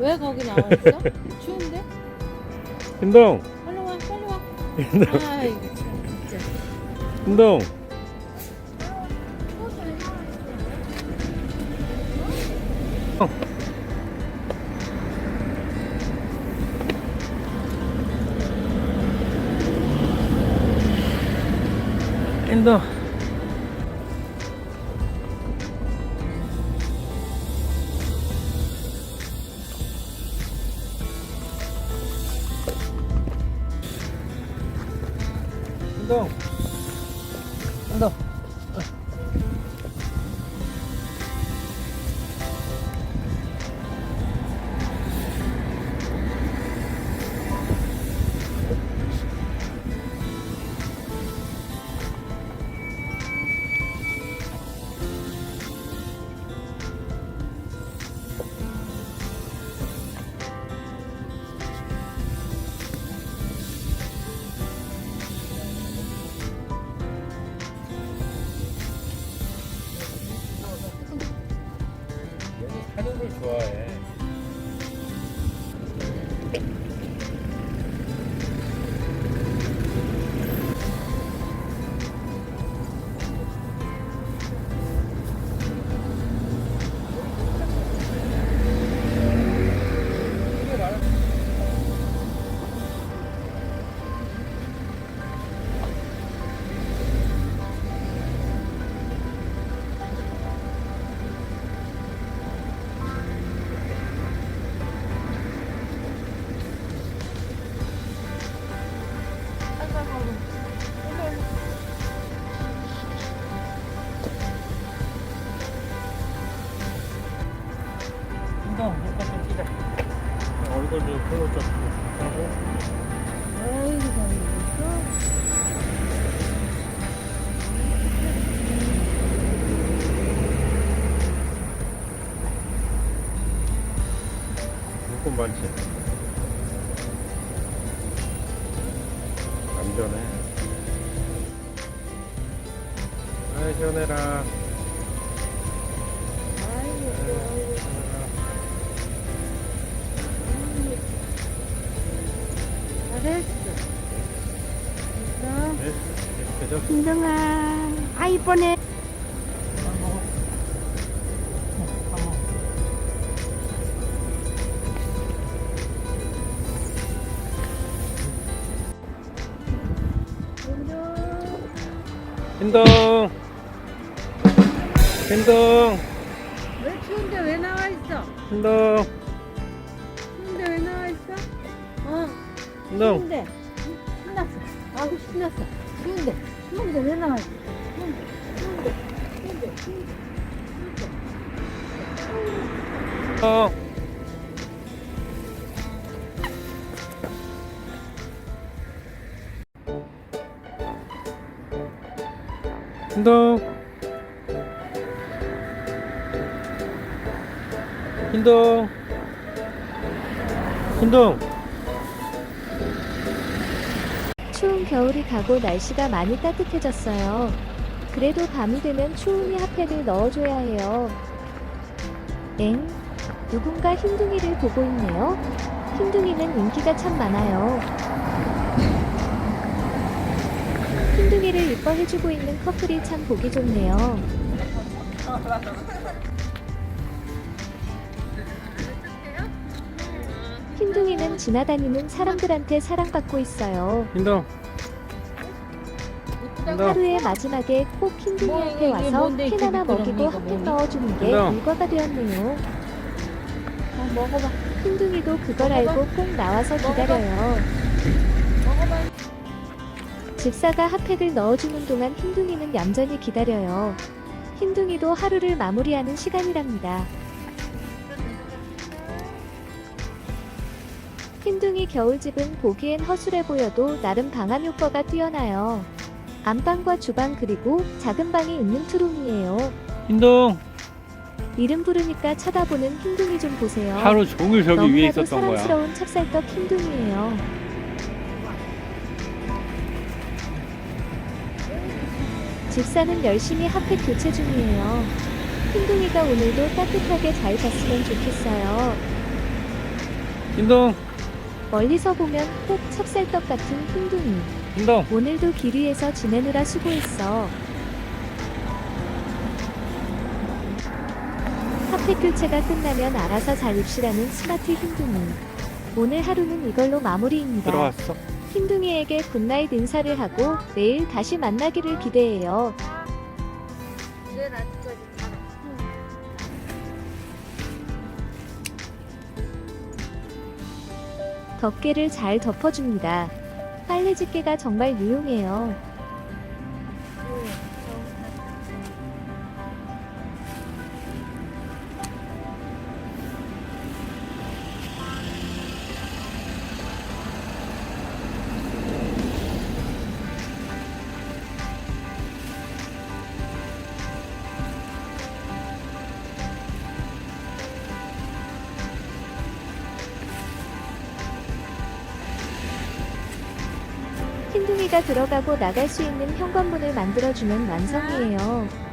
왜 거기 나와 있어? 추운데? 흰동, 빨리 와, 빨리 와. 흰동, 아이고 참 진짜. 흰동. Thank you. 흰동. 왜 추운데 왜 나와 있어? 흰동. 추운데 왜 나와 있어? 어. 흰동. 추운데. 신났어. 아우 신났어. 추운데. 추운데 왜 나와 있어? 추운데. 추운데. 추운데. 추운데. 추운데. 어. 흰동 흰동 흰동 추운 겨울이 가고 날씨가 많이 따뜻해졌어요. 그래도 밤이 되면 추우니 핫팩을 넣어줘야 해요. 엥? 누군가 흰둥이를 보고 있네요. 흰둥이는 인기가 참 많아요. 흰둥이를 이뻐해주고 있는 커플이 참 보기 좋네요. 흰둥이는 지나다니는 사람들한테 사랑받고 있어요. 흰동 하루의 마지막에 꼭 흰둥이 뭐, 이게 와서 뭔데, 캔 이렇게 하나 미끄럼, 먹이고 뭐니? 넣어주는 게. 일과가 되었네요. 어, 먹어봐. 흰둥이도 그걸 먹어봐. 알고 꼭 나와서 먹어봐. 기다려요. 먹어봐. 집사가 핫팩을 넣어주는 동안 흰둥이는 얌전히 기다려요. 흰둥이도 하루를 마무리하는 시간이랍니다. 흰둥이 겨울집은 보기엔 허술해 보여도 나름 방한 효과가 뛰어나요. 안방과 주방 그리고 작은 방이 있는 투룸이에요. 흰동 이름 부르니까 쳐다보는 흰둥이 좀 보세요. 하루 종일 저기 위에 너무나도 있었던 거야 사랑스러운 찹쌀떡 흰둥이에요. 집사는 열심히 핫팩 교체 중이에요. 흰둥이가 오늘도 따뜻하게 잘 잤으면 좋겠어요. 흰동 멀리서 보면 꼭 찹쌀떡 같은 흰둥이. 흰동 오늘도 길 위에서 지내느라 수고했어. 카페 교체가 끝나면 알아서 잘 입시라는 스마트 흰둥이. 오늘 하루는 이걸로 마무리입니다. 들어왔어 흰둥이에게 굿나잇 인사를 하고 내일 다시 만나기를 기대해요. 덮개를 잘 덮어줍니다. 빨래 집게가 정말 유용해요. 들어가고 나갈 수 있는 현관문을 만들어주면 완성이에요.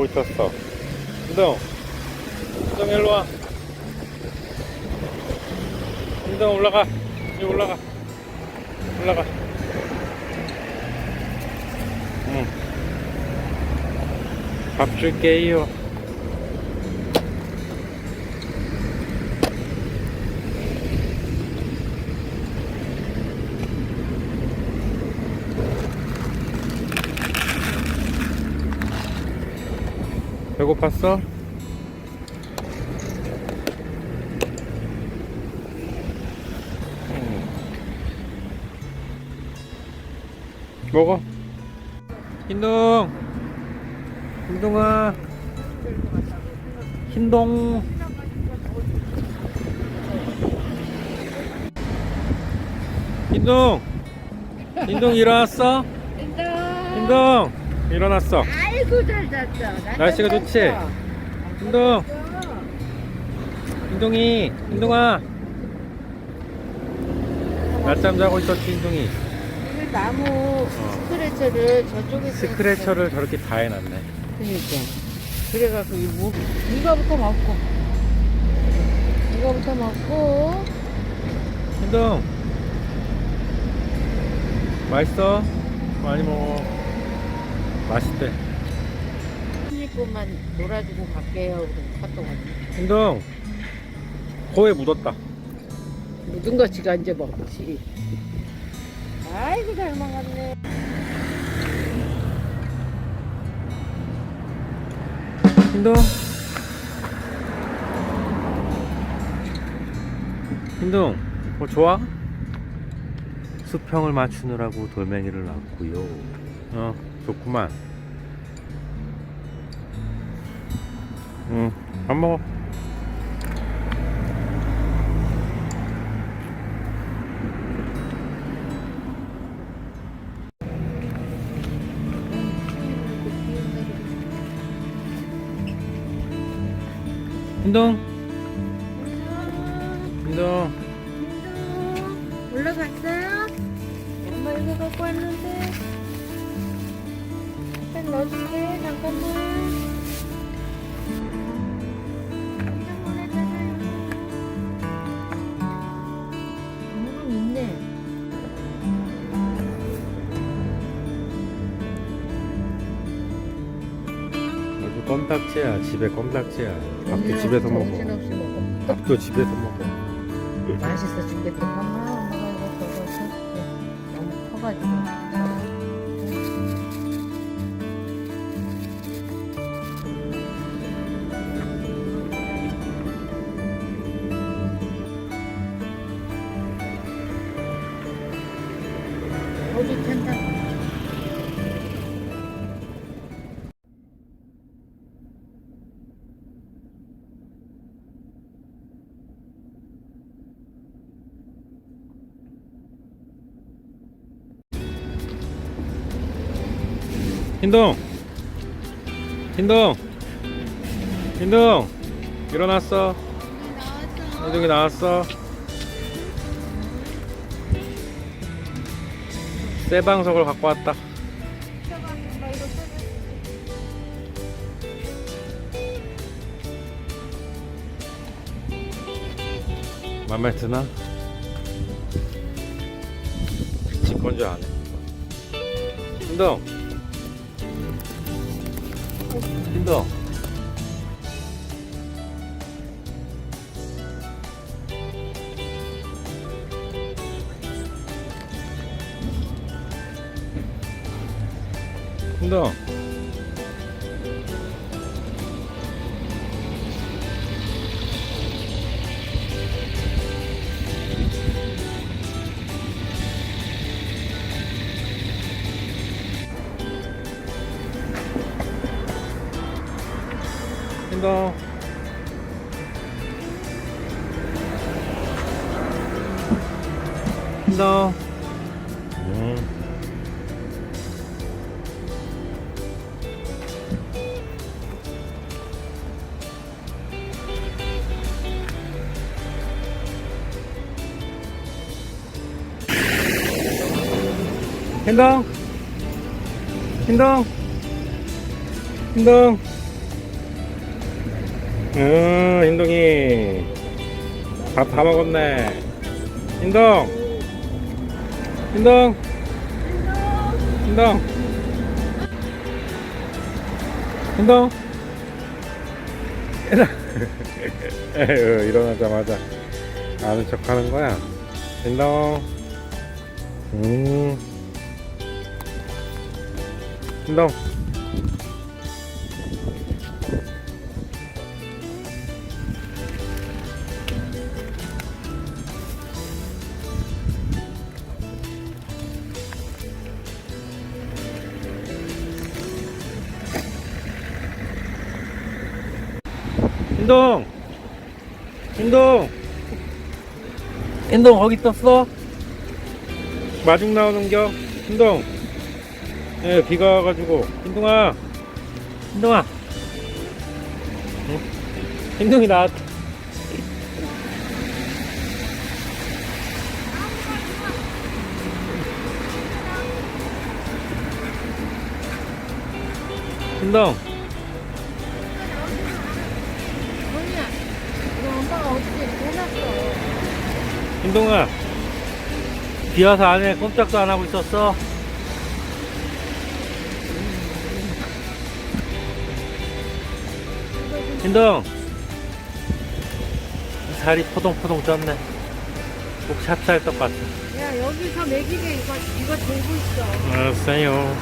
하고 있었어. 흰동 흰동 일로 와. 흰동 올라가. 여기 올라가. 올라가. 응 밥 줄게요 배고팠어? 먹어. 흰동. 흰동아. 흰동. 흰동. 흰동 일어났어? 된다. 흰동. 일어났어. 아이고 잘 잤어. 날씨가 좋지? 흰동. 흰동이. 흰동아. 낮잠 자고 있었지. 오늘 나무 스크래처를 저쪽에 스크래처를 저렇게 다 해놨네. 그러니까 그래갖고 이 무, 이거부터 먹고 이거부터 먹고 흰동. 맛있어? 많이 먹어. 맛있대. 10분만 놀아주고 갈게요. 그럼 카톡 왔네. 흰동. 코에 묻었다. 묻은 거 지가 이제 먹지. 아이고 잘 먹었네. 흰동. 흰동. 뭐 좋아? 수평을 맞추느라고 돌멩이를 놨고요. 어, 좋구만. 응, 밥 먹어. 흰동. 껌딱지야. 집에 껌딱지야. 밥도 집에서 먹어. 정신없이 먹어. 밥도 집에서 먹어. 맛있어 죽겠다. 엄마, 엄마가 이거 너무 커가지고. 흰동 흰동 흰동 일어났어. 흰동이 나왔어. 새 방석을 갖고 왔다. 맘에 드나? 지 건줄 아네 흰동 흰동 흰동 음. 흰동. 흰동. 흰동. 응 흰동이. 밥 다 먹었네. 흰동 흰동 흰동 흰동 에휴, 일어나자마자 아는 척 하는 거야. 흰동 음. 흰동 흰동. 흰동. 흰동 거기 떴어? 마중 나오는겨. 흰동. 예 비가 와가지고. 흰동아. 흰동아. 응? 흰동이 나왔다 흰동 흰동아 비 와서 안에 꼼짝도 안 하고 있었어? 흰동 살이 포동포동 쪘네. 꼭 찹쌀떡 같아. 야 여기서 먹이게 이거 이거 들고 있어. 알았어요.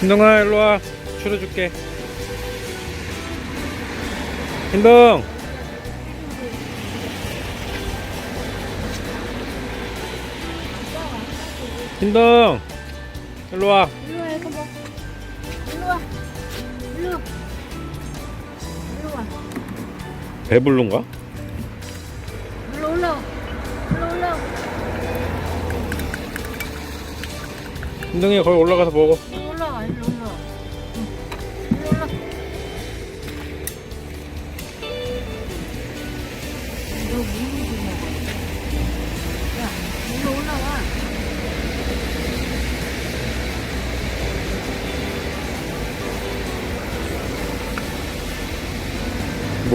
흰동아 일로와. 추려줄게. 흰동 흰동 일로 와 일로 와 이거 뭐? 일로 와. 일로. 일로 와. 배불른가? 일로 올라. 일로 올라. 흰동이 거기 올라가서 먹어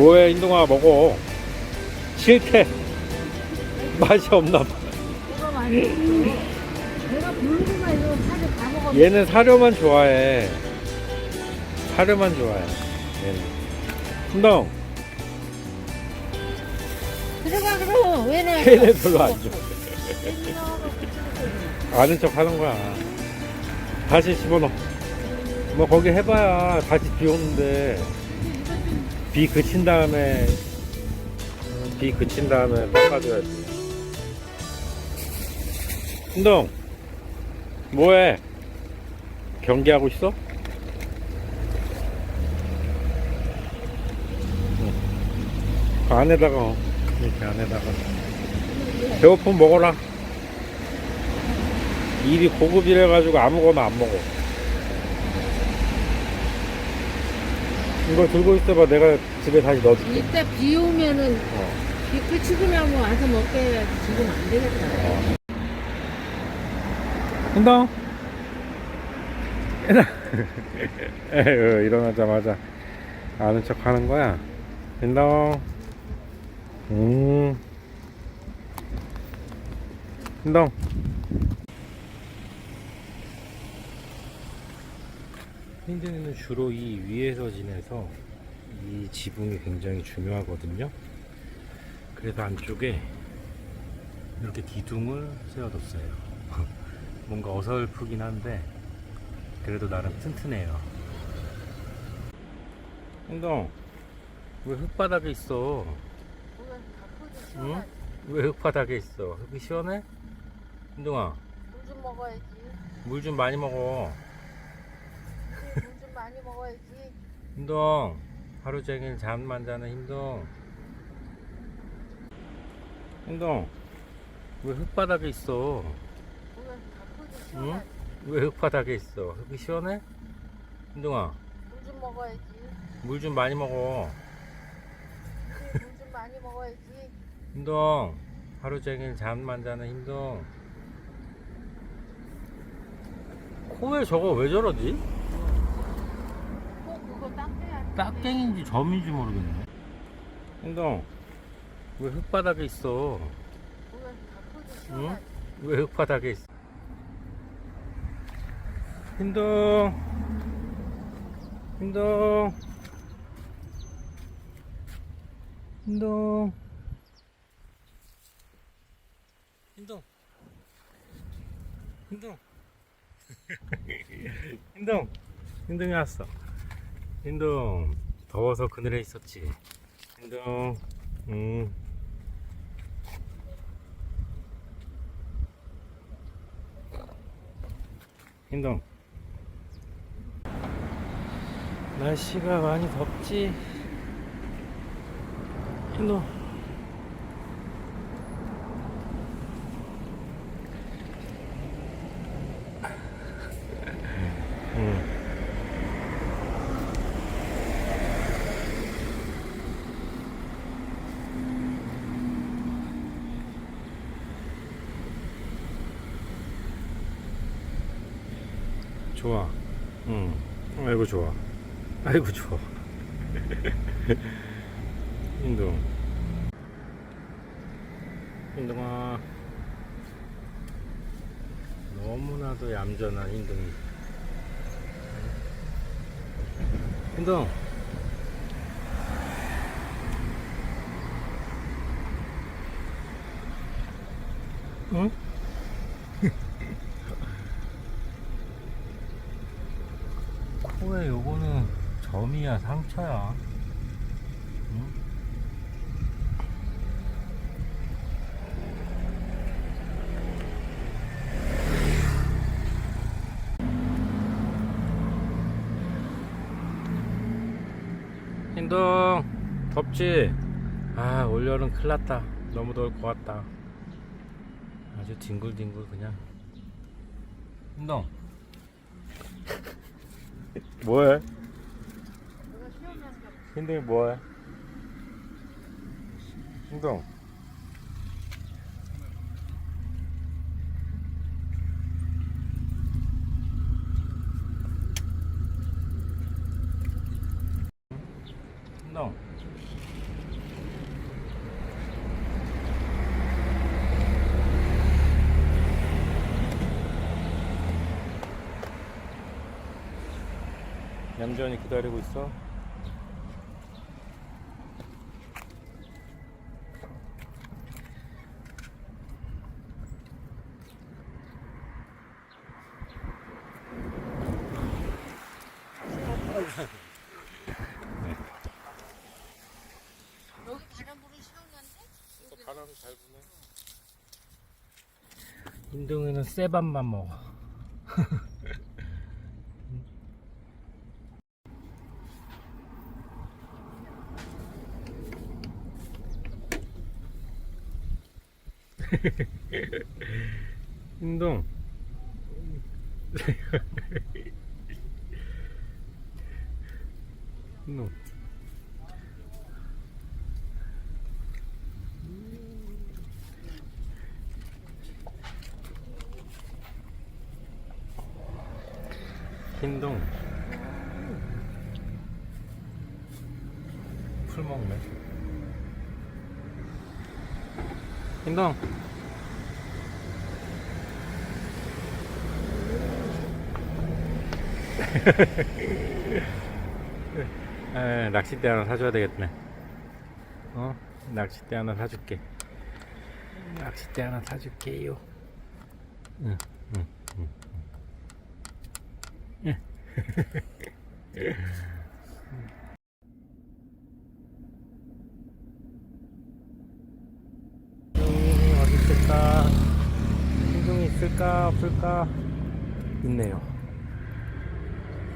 뭐해 흰동아 먹어. 싫대. 맛이 없나 봐. 내가 다 먹어. 얘는 사료만 좋아해. 사료만 좋아해 얘는. 흰동. 들어가 그럼 왜 내? 걔네 별로 안 좋아. 아는 척 하는 거야. 다시 집어넣어. 뭐 거기 해봐야 다시 비 오는데 비 그친 다음에 음, 비 그친 다음에 닦아줘야지. 흰동 뭐해? 경기하고 있어? 응. 그 안에다가 이렇게 안에다가. 배고프면 먹어라. 일이 고급이래 가지고 아무거나 안 먹어 이거 들고 있어봐. 내가 집에 다시 넣어줄게. 이때 비 오면은 어. 비 그치고 나면 와서 먹게 해야지 지금 안 되겠다. 운동. 에휴, 일어나자마자 아는 척 하는 거야. 운동. 음. 운동. 힌드는 주로 이 위에서 지내서 이 지붕이 굉장히 중요하거든요. 그래서 안쪽에 이렇게 기둥을 세워뒀어요. 뭔가 어설프긴 한데 그래도 나름 튼튼해요. 행동 왜 흙바닥에 있어? 응? 왜 흙바닥에 있어? 흙이 시원해? 행동아 물 좀 먹어야지. 물 좀 많이 먹어. 많이 먹어야지. 행동 하루 종일 잠만 자는 행동. 행동 왜 흙바닥에 있어? 응? 왜 흙바닥에 있어? 흙이 시원해? 행동아 물좀 먹어야지. 물 좀 많이 먹어. 물좀 많이 먹어야지. 힘동 하루 종일 잠만 자는 힘동 코에 저거 왜 저러지? 딱갱인지 점인지 모르겠네. 힘동 왜 흙바닥에 있어? 응? 왜 흙바닥에 있어? 힘동 힘동 힘동 힘동 힘동 힘동 힘동이 왔어 힘동 더워서 그늘에 있었지. 힘동 음. 힘동 날씨가 많이 덥지? 힘동 음. 좋아. 응. 아이고 좋아. 아이고 좋아. 인동. 인동아. 너무나도 얌전한 인동이. 인동. 응? 코에 요거는 점이야 상처야? 응? hin동 덥지? 아 올여름 큰일났다. 너무 더울 것 같다. 아주 뒹굴뒹굴 그냥. hin동 뭐해? hin동이 뭐해? hin동 hin동 얌전히 기다리고 있어. 여기 바람불은 시원한데? 바람이 잘 부네. 인동이는 쇠밥만 먹어. 신동. 신동. 흰동. 풀 먹네. 흰동. 에, 낚싯대 하나 사줘야 되겠네 어? 낚싯대 하나 사줄게 낚싯대 하나 사줄게요 응, 응, 응. 흰둥이 어디 있을까? 흰둥이 있을까? 없을까? 있네요.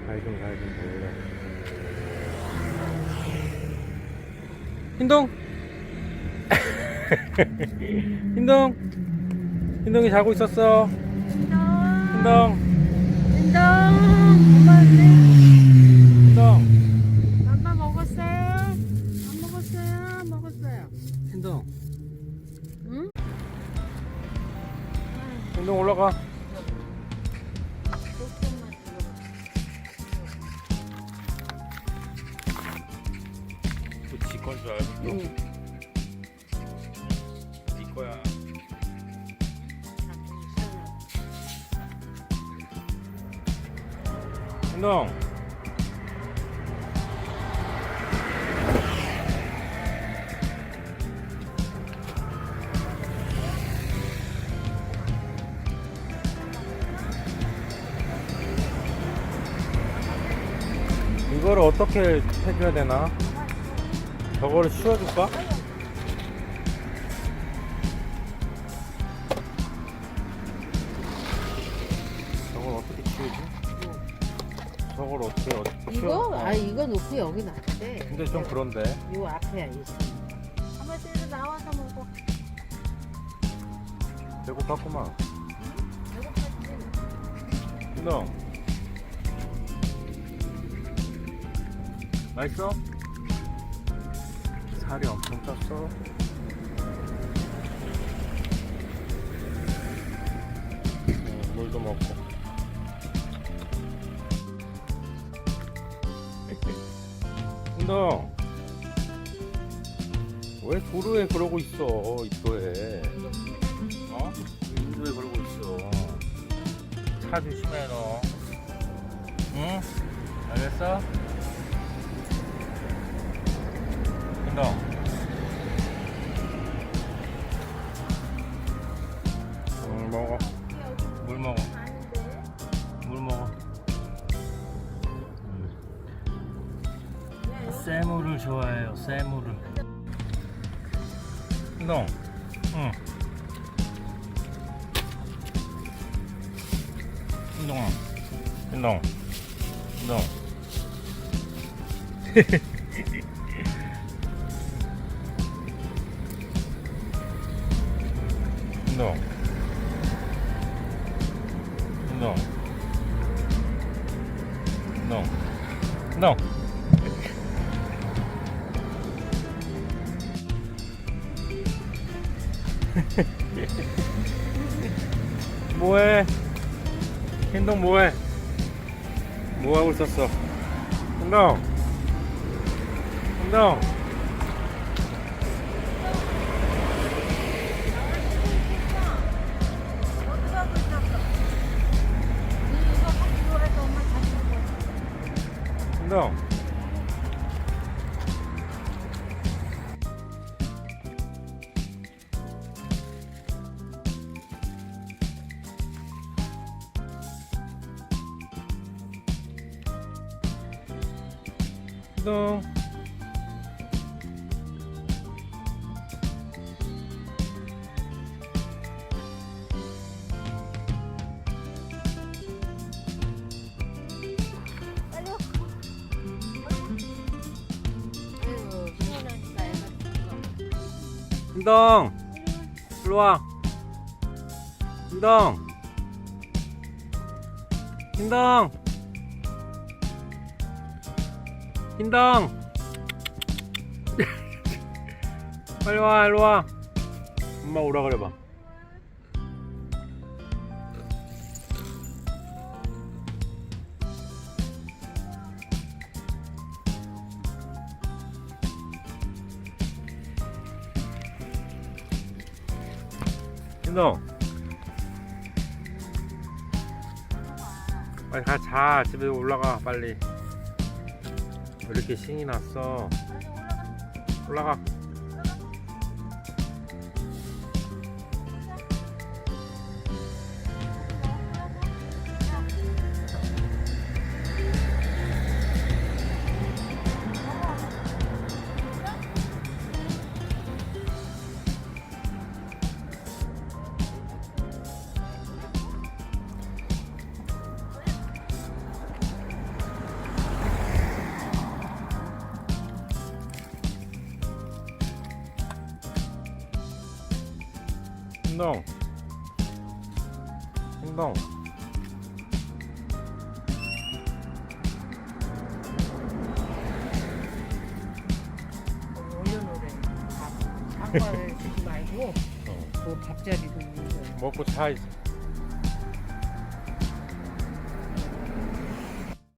살좀 살좀 볼래. 흰둥! 흰둥! 흰둥이 자고 있었어. 흰둥! 인정. 엄마. 흰둥! 엄마 먹었어요? 안 먹었어요? 먹었어요. 흰둥! 응? 흰둥 올라가. 응. 네 거야. 흰둥! 이거를 어떻게 해줘야 되나? 저거를 씌워줄까? 저걸 어떻게 치우지? 저걸 어떻게 어떻게 이거? 치워? 아 이거 놓고 여기 놨대. 근데 좀 그런데 요 앞에야 이. 때려 나와서 먹어. 배고팠구만 배고팠지? 너 맛있어? 살이 엄청 쪘어. 음, 물도 먹고. 너왜 도로에 그러고 있어 입도에 운동 운동 운동 운동 뭐해? 흰동 뭐해? 뭐 하고 있었어? 흰동, 흰동. 죽어. 흰동. 일로 와. 흰동. 흰동. 흰동. 빨리 와, 일로 와. 엄마 오라 그래 봐. 너. 빨리 가 자. 집에 올라가 빨리. 왜 이렇게 신이 났어? 올라가 행동 행동 올려놓으래. 밥. 아빠를 주지 말고 어. 그 밥자리도 먹고 자 이제